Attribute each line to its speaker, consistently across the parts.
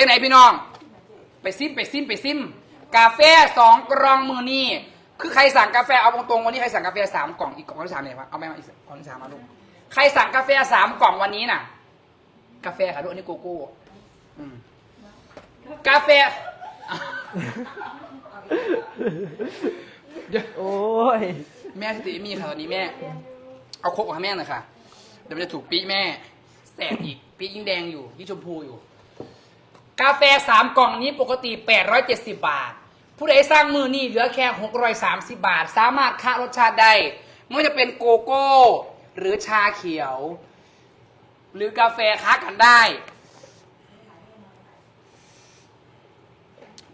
Speaker 1: เป็นไหนพี่น้อง ไปซิมไปซิมไปซิม กาแฟสองกล่องมือนี่คือใครสั่งกาแฟเอาตรงๆวันนี้ใครสั่งกาแฟสามกล่องอีกกล่องที่สามเนี่ยวะเอาไหมเอาอีกกล่องที่สามมาลูกใครสั่งกาแฟสามกล่องวันนี้น่ะ กาแฟค่ะลูกอันนี้โกโก้อืมกาแฟเดี๋ยว
Speaker 2: โอ้ย
Speaker 1: แม่สติมีค่ะตอนนี้แม่ เอาโคกมาให้แม่หน่อยค่ะ เดี๋ยวมันจะถูกปีแม่แสบอีกปียิ่งแดงอยู่ยิ่งชมพูอยู่ กาแฟสามกล่องนี้ปกติ 870 บาท ผู้ใดสร้างมือนี่เหลือแค่ 630 บาท สามารถค่ารสชาติได้ไม่ว่าจะเป็นโกโก้ หรือชาเขียว หรือกาแฟค้ากันได้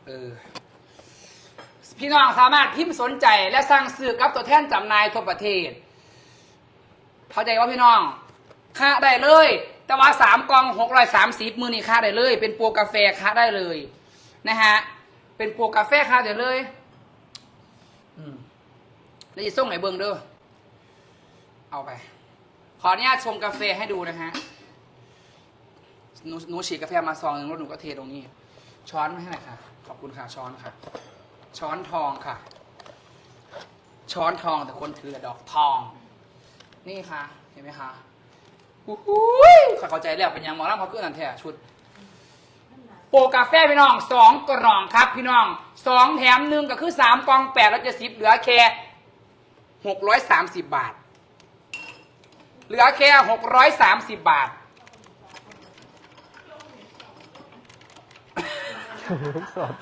Speaker 1: เออพี่น้องสามารถพิมพ์สนใจและสั่งซื้อกับตัวแทนจำหน่ายทั่วประเทศ เข้าใจว่าพี่น้องค่าได้เลย แต่ว่าสามกล่องหกร้อยสามสิบมือนี่ค่าได้เลย เป็นโปรกาแฟค่าได้เลยนะฮะเป็นโปรกาแฟค่าได้เลยอืมแล้วจะส่งไหนเบิ้งเด้อเอาไป ขออนุญาตชงกาแฟให้ดูนะฮะหนูหนูฉีกกาแฟมาซองหนึ่งแล้วหนูก็เทตรงนี้ ช้อนมาให้หน่อยค่ะ ขอบคุณค่ะช้อนค่ะ ช้อนทองค่ะ ช้อนทองแต่คนถือแต่ดอกทอง นี่ค่ะ เห็นไหมคะ เข้าใจแล้วเป็นยังหมอลำเขาเกิดอันแท้ชุด โปรกาแฟพี่น้องสองกล่องครับพี่น้องสองแถมหนึ่งก็คือสามกล่องแปดร้อยเจ็ดสิบเหลือแค่หกร้อยสามสิบบาท เหลือแค่หกร้อยสามสิบบาท
Speaker 2: สด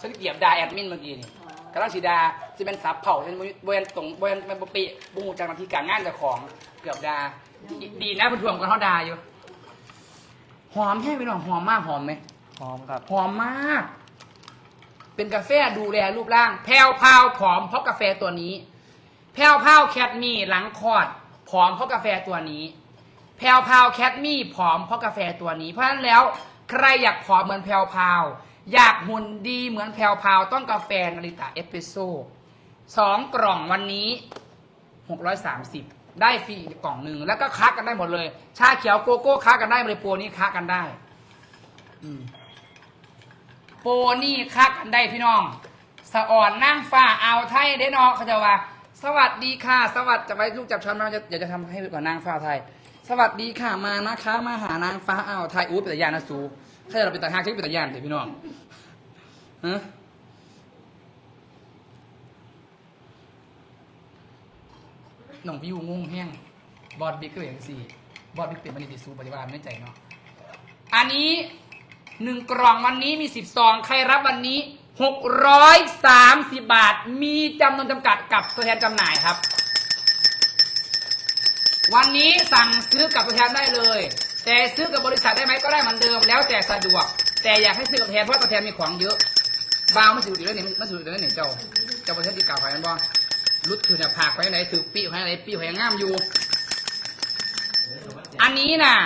Speaker 1: ฉันเกียบดาแอดมินเมื่อกี้นี่ กำลังสีดาจะเป็นสับเผาเป็นเวนตรงเวนเป็นปปิบูจากนาทีการงานเจ้าของเกือบดาดีดีนะเป็นถ่วงกันเขาดาอยู่หอมแห้งไปหน่อยหอมมากหอมไหม
Speaker 2: หอมครับ
Speaker 1: หอมมาก เป็นกาแฟดูแลรูปร่างแพรวพราวผอมเพราะกาแฟตัวนี้แพรวพราวแคทมี่หลังคลอดผอมเพราะกาแฟตัวนี้แพรวพราวแคทมี่ผอมเพราะกาแฟตัวนี้ เพราะฉะนั้นแล้ว ใครอยากผอมเหมือนแพรวพราว อยากหุ่นดีเหมือนแพรวพาวต้องกาแฟนาริตาเอสเปรสโซ่สองกล่องวันนี้หกร้อยสามสิบได้ฟรีกล่องหนึ่งแล้วก็ค้ากันได้หมดเลย ชาเขียวโกโก้ค้ากันได้เลยโปรนี้ค้ากันได้โปรนี่คักกันได้พี่น้อง สะอ่อนนั่งฟ้าเอาวไทยได้นอเขาจะว่า สวัสดีค่ะ สวัสดีจะไว้ลูกจับช้อนมาจะเดี๋ยวจะทำให้ก่อนนางฟ้าไทย สวัสดีค่ะมานะคะ มาหานางฟ้าเอาวไทยอู้เป็นยานนะสู ถ้าเราเป็นตะหากใช่เป็นตะยานเดี๋ยพี่น้องฮะน้องพี่ยูงงแห้งบอดบิ๊กก็อย่างสี่บอดบิ๊กเป็นมันติสูปฏิบัติไม่ใจเนาะอันนี้หนึ่งกล่องวันนี้มีสิบซองใครรับวันนี้หกร้อยสามสิบบาท มีจำนวนจำกัดกับตัวแทนจำหน่ายครับ วันนี้สั่งซื้อกับตัวแทนได้เลย แต่ซื้อกับบริษัทได้ไหมก็ได้เหมือนเดิมแล้วแต่สะดวก แต่อยากให้ซื้อกับแทนเพราะตัวแทนมีของเยอะบาวไม่สิวอยู่แล้วนี่ไม่สิวอยู่แล้วนี่ยเจ้าเจ้าบริษัทที่กล่าวไปนั่นบ่รุดคือเนี่ยผากไปไหนถือปีไปไหนปีไปงามอยู่ อันนี้น่ะ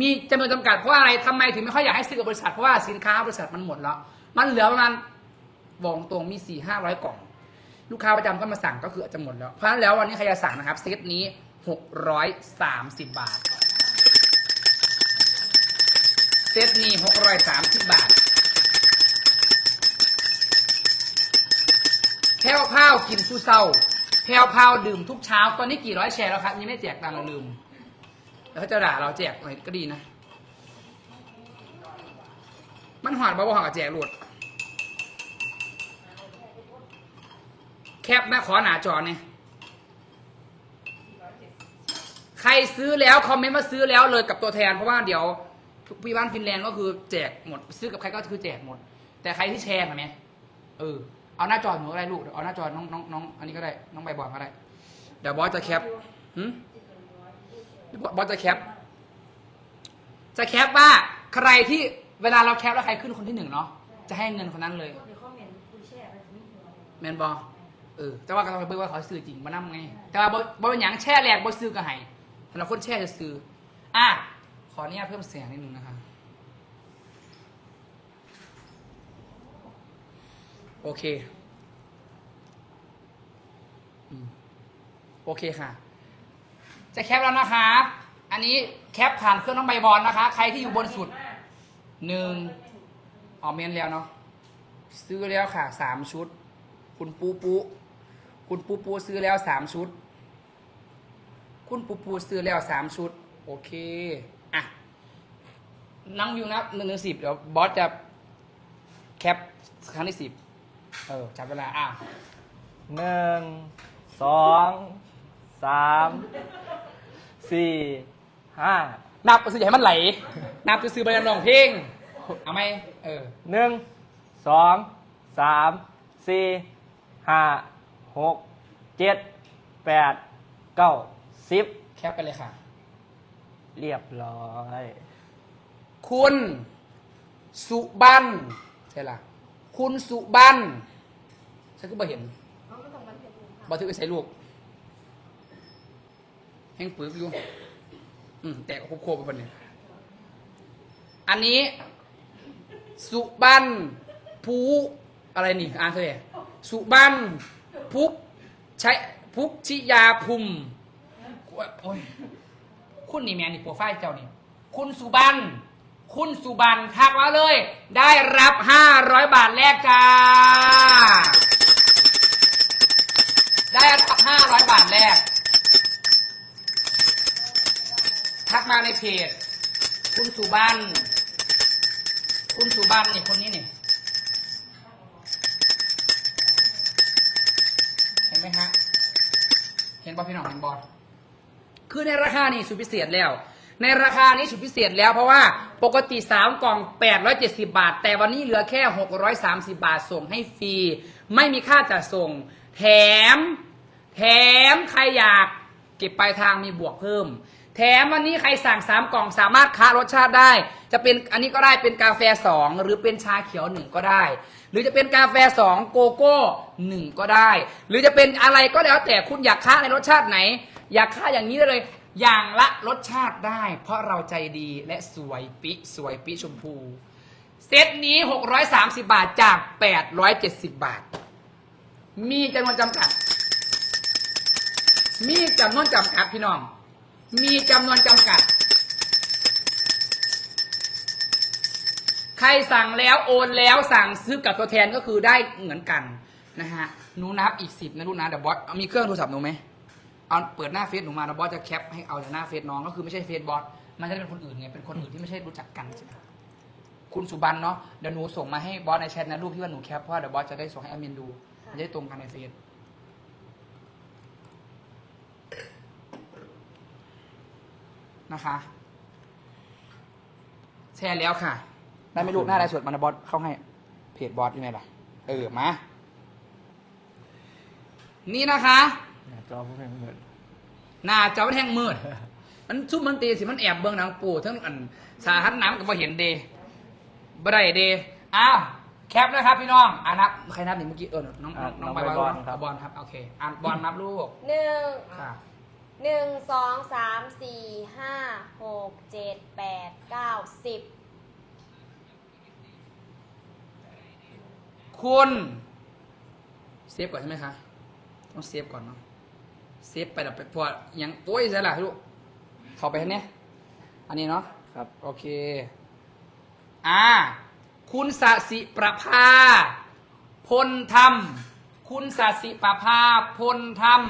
Speaker 1: มีจำนวนจำกัดเพราะอะไรทำไมถึงไม่ค่อยอยากให้ซื้อกับบริษัทเพราะว่าสินค้าบริษัทมันหมดแล้ว มันเหลือประมาณบอกตรงมีสี่ห้าร้อยกล่อง ลูกค้าประจำก็มาสั่งก็คืออาจจะหมดแล้วเพราะฉะนั้นแล้ววันนี้ใครจะสั่งนะครับเซตนี้หกร้อยสามสิบบาท ซตนี้หกร้อยสามสิบบาทแพรวพาวกินผู้เศร้าแพรวพาวดื่มทุกเช้า ตอนนี้กี่ร้อยแชร์แล้วครับ ยังไม่แจกตังเราลืม แล้วเขาจะด่าเราแจกหน่อยก็ดีนะ มันหอดบ่บ่หอดกับแจกหลุดแคปนะขอหนาจอเนี่ยใครซื้อแล้วคอมเมนต์มาซื้อแล้วเลยกับตัวแทนเพราะว่าเดี๋ยว พี่บ้านฟินแลนด์ก็คือแจกหมด ซื้อกับใครก็คือแจกหมด แต่ใครที่แชร์เห็นไหมเออเอาหน้าจอหนูก็ได้ลูกเดี๋ยวเอาหน้าจอน้องน้องน้องอันนี้ก็ได้น้องใบบอลก็ได้เดี๋ยวบอสจะแคปหืมบอสจะแคป จะแคปว่าใครที่เวลาเราแคปแล้วใครขึ้นคนที่หนึ่งเนาะจะให้เงินคนนั้นเลยแมนบอเออแต่ว่าก็ต้องไปเบิ่งว่าเขาซื้อจริงมานั่ไง แต่ว่าบ่บ่เป็นหยังแช่แรกบ่ซื้อก็ให้สำหรับคนแช่จะซื้ออะข ออนุญาตเพิ่มเสียงนิดนึงนะคะ โอเคโอเคค่ะ จะแคปแล้วนะคะออันนี้แคปผ่านเครื่องน้องใบบอลนะคะ ใครที่อยู่บนสุดหนึ่งออกเมนแล้วเนาะซื้อแล้วค่ะสามชุด คุณปูปูคุณปูปูซื้อแล้วสามชุด คุณปูปูซื้อแล้วสามชุด โอเค อะนั่งอยู่นะหนึ่งถึงสิบเดี๋ยวบอสจะแคปครั้งที่สิบเออจับเวลาอะ
Speaker 2: หนึ่งสองสามสี่ห้า
Speaker 1: นับก็ซื้ออย่าให้มันไหล นับจะซื้อไปร้องเพลงเอาไหมเออ
Speaker 2: หนึ่งสองสามสี่ห้าหกเจ็ดแปดเก้าสิบ
Speaker 1: แคปไปเลยค่ะ
Speaker 2: เรียบร้อย
Speaker 1: คุณสุบันใช่ละคุณสุบันฉันก็บ่เห็นบันทึกไปใส่ลูกแห้งปึกอยู่อืมแต่ก็โคบๆไปบนเนี่ยอันนี้ สุบันภูอะไรนี่อ่านเคยสุบันพุกใช้พุกชิยาภูมิโอ้ยคุณนี่แมนนี่โปรไฟล์เจ้านี่ คุณสุบัน คุณสุบันทักมาเลย ได้รับ 500 บาทแรกจ้า ได้รับ 500 บาทแรก ทักมาในเพจ คุณสุบัน คุณสุบันนี่คนนี้นี่เห็นไหมฮะ เห็นบอพี่น้องเห็นบอคือในราคานี้สุดพิเศษแล้ว ในราคานี้สุดพิเศษแล้วเพราะว่าปกติ 3 กล่อง 870 บาท แต่วันนี้เหลือแค่ 630 บาทส่งให้ฟรี ไม่มีค่าจัดส่ง แถม แถมใครอยากเก็บปลายทางมีบวกเพิ่ม แถมวันนี้ใครสั่ง 3 กล่องสามารถค้ารสชาติได้ จะเป็นอันนี้ก็ได้เป็นกาแฟ 2 หรือเป็นชาเขียว 1 ก็ได้ หรือจะเป็นกาแฟ 2 โกโก้ 1 ก็ได้ หรือจะเป็นอะไรก็แล้วแต่คุณอยากค้าในรสชาติไหน อยากค่าอย่างนี้ได้เลย อย่างละรสชาติได้ เพราะเราใจดีและสวยปิสวยปิชมพู เซตนี้ 630 บาทจาก 870 บาท มีจำนวนจำกัด มีจำนวนจำกัดพี่น้อง มีจำนวนจำกัด ใครสั่งแล้วโอนแล้วสั่งซื้อกับตัวแทนก็คือได้เหมือนกันนะฮะหนูนับอีกสิบนะลูกนะเดี๋ยวบอสมีเครื่องโทรศัพท์หนูไหม เอาเปิดหน้าเฟซหนูมาแล้วบอสจะแคปให้เอาจากหน้าเฟซน้องก็คือไม่ใช่เฟซบอสมันจะได้เป็นคนอื่นไงเป็นคนอื่นที่ไม่ใช่รู้จักกันใช่ไหมคุณสุบันเนาะเดี๋ยวหนูส่งมาให้บอสในแชทนะรูปที่ว่าหนูแคปเพราะว่าเดี๋ยวบอสจะได้ส่งให้แอดมินดูมันจะได้ตรงกันในเฟซนะคะ แชร์แล้วค่ะ ได้ไม่รู้หน้าได้สดมันนะบอสเข้าให้ เพจบอสยังไงล่ะ เออมา นี่นะคะ
Speaker 2: เนี่ยจอผู้เป็นเหมือน
Speaker 1: หน้าจอมันแห้งมืด มันซุ่มมันตีสิมันแอบเบิ่งหนังปูทั้งอันสาหัสน้ำก็บ่เห็นเดบ่ได้เดอ้าวแคปนะครับพี่น้องอ่านับใครนับนี่เมื่อกี้เออน้องน้องน้องใบบอลบอลครับโอเคอ่านบอลนับลูก
Speaker 3: หนึ่ง
Speaker 1: ค่ะ
Speaker 3: หนึ่งสองสามสี่ห้าหกเจ็ดแปดเก้าสิบ
Speaker 1: คุณ เซฟก่อนใช่ไหมคะ ต้องเซฟก่อนเนาะ เซฟไปแบบไปพอยังโอ้ยใช่ละลูกเข้าไปทันเนี้ยอันนี้เนาะ
Speaker 2: ครับ
Speaker 1: โอเค อ่า คุณสสิประภา พลธรรม คุณสสิประภา พลธรรม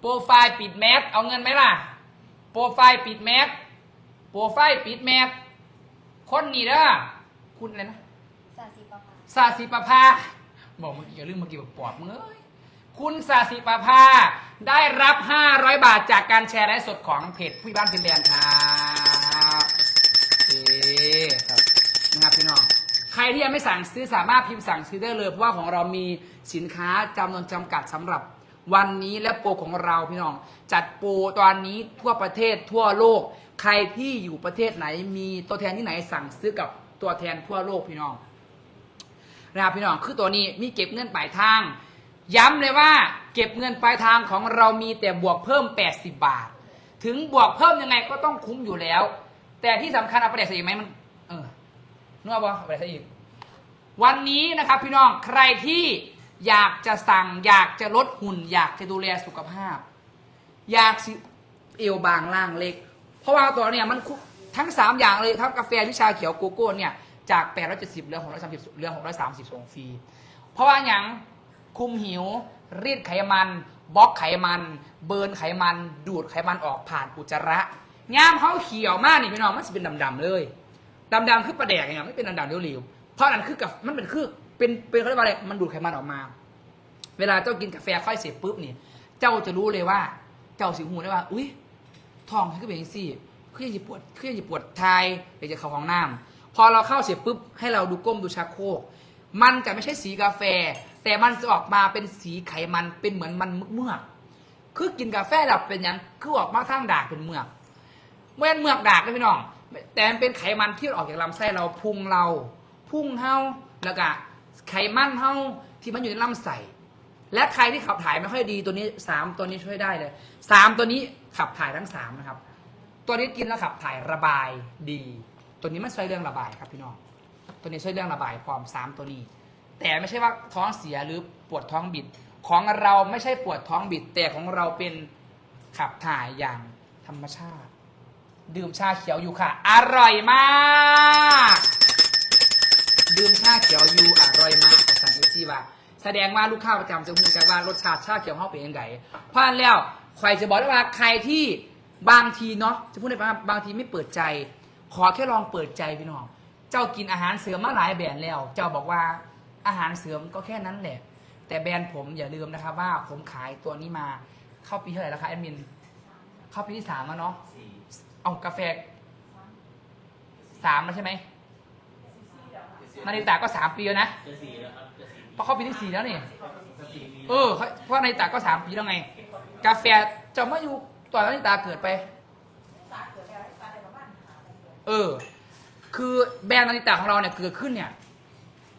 Speaker 1: โปรไฟล์ปิดแมสเอาเงินไหมล่ะ โปรไฟล์ปิดแมสโปรไฟล์ปิดแมสคนนี้เด้อคุณอะไรนะ
Speaker 3: สาสีประภา
Speaker 1: สาสิประภา บอกเมื่อกี้อย่าลืมเมื่อกี้บอกปอบมึงเอ้ย คุณสาสิประภาได้รับ 500 บาทจากการแชร์ไลฟ์สดของเพจผู้บ้านฟินแลนด์ครับโอเค
Speaker 2: ครับ
Speaker 1: นะครับพี่น้อง ใครที่ยังไม่สั่งซื้อสามารถพิมพ์สั่งซื้อได้เลยเพราะว่าของเรามีสินค้าจำนวนจำกัดสำหรับวันนี้และโปรของเราพี่น้อง จัดโปรตอนนี้ทั่วประเทศทั่วโลก ใครที่อยู่ประเทศไหน มีตัวแทนที่ไหนสั่งซื้อกับตัวแทนทั่วโลกพี่น้องนะครับพี่น้องคือตัวนี้มีเก็บเงินปลายทาง ย้ำเลยว่าเก็บเงินปลายทางของเรามีแต่บวกเพิ่ม 80 บาท ถึงบวกเพิ่มยังไงก็ต้องคุ้มอยู่แล้ว แต่ที่สำคัญเอาปแดกใส่อีกไหมมันเออนึกว่าอาไปแดกใส่อีกวันนี้นะครับพี่น้องใครที่อยากจะสั่ง อยากจะลดหุ่น อยากจะดูแลสุขภาพ อยากเอวบางล่างเล็กผราะว่าตัวเนี่ยมันทั้ง 3 อย่างเลยทั้งกาแฟวิชาเขียวโกโก้เนี่ยจาก870เหลือ630เหลือ630ส่งฟรีเพราะว่าอย่าง คุมหิว รีดไขมันบล็อกไขมัน เบิร์นไขมัน ดูดไขมันออกผ่านอุจจาระย่ามเขาเขียวมากนี่พี่น้องมันจะเป็นดำๆเลยดำๆคือประแดกอย่างไม่เป็นดำๆเหลวๆเพราะนั่นคือกับมันเป็นคือเป็นเป็นเขาเรียกว่าอะไรมันดูดไขมันออกมา เวลาเจ้ากินกาแฟค่อยเสร็จปุ๊บนี่เจ้าจะรู้เลยว่า เจ้าสิหูได้ว่า อุ้ยท้องฉันก็เป็นอย่างซี่เครียดจะปวดเครียดจะปวดทายอยากจะเข้าห้องน้ำพอเราเข้าเสร็จปุ๊บให้เราดูก้มดูชักโครกมันจะไม่ใช่สีกาแฟ แต่มันจะออกมาเป็นสีไขมันเป็นเหมือนมันเมือกคือกินกาแฟแบบเป็นอย่างคือออกมาทางดากเป็นเมือกเมื่อเมือกดากนะพี่น้อง แต่มันเป็นไขมันที่ออกจากลำไส้เราพุงเรา พุ่งเฮาแล้วก็ไขมันเฮาที่มันอยู่ในลำไส้และใครที่ขับถ่ายไม่ค่อยดีตัวนี้สามตัวนี้ช่วยได้เลยสามตัวนี้ขับถ่ายทั้งสามนะครับ ตัวนี้กินแล้วขับถ่ายระบายดี ตัวนี้มันช่วยเรื่องระบายครับพี่น้อง ตัวนี้ช่วยเรื่องระบายความสามตัวนี้ แต่ไม่ใช่ว่าท้องเสียหรือปวดท้องบิด ของเราไม่ใช่ปวดท้องบิด แต่ของเราเป็นขับถ่ายอย่างธรรมชาติ ดื่มชาเขียวอยู่ค่ะ อร่อยมาก ดื่มชาเขียวอยู่อร่อยมากสั่งเอซี่ว่าแสดงว่าลูกค้าประจำจะพูดกันว่ารสชาติชาเขียวเขาเป็นยังไงเพราะฉะนั้นแล้วใครจะบอกว่าใครที่บางทีเนาะจะพูดได้ว่าบางทีไม่เปิดใจ ขอแค่ลองเปิดใจพี่น้องเจ้ากินอาหารเสริมมาหลายแบรนด์แล้ว เจ้าบอกว่า อาหารเสริมก็แค่นั้นแหละ แต่แบรนด์ผมอย่าลืมนะครับว่าผมขายตัวนี้มาเข้าปีเท่าไหร่แล้วคะแอดมิน เข้าปีที่สามแล้วเนาะเอากาแฟสามแล้วใช่ไหมนาฬิตาก็สามปีแล้วนะ
Speaker 4: จะสี่แล้วครับจะสี่
Speaker 1: เพราะเข้าปีที่สี่แล้วนี่เออเขาเพราะนาฬิตาก็สามปีแล้วไง กาแฟจะไม่อยู่ตอนนาฬิตาเกิดไป เออ คือแบรนด์นาฬิตาของเราเนี่ยเกิดขึ้นเนี่ย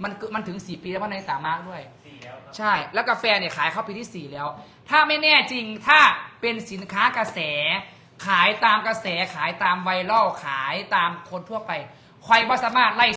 Speaker 1: มันเกิดมันถึงสี่ปีแล้วเพราะนาฬิตามากด้วย
Speaker 4: สี่แล้วครับ
Speaker 1: ใช่ แล้วกาแฟเนี่ยขายเข้าปีที่4แล้ว ถ้าไม่แน่จริงถ้าเป็นสินค้ากระแส ขายตามกระแสขายตามไวรัลขายตามคนทั่วไปใครบ่สามารถไล่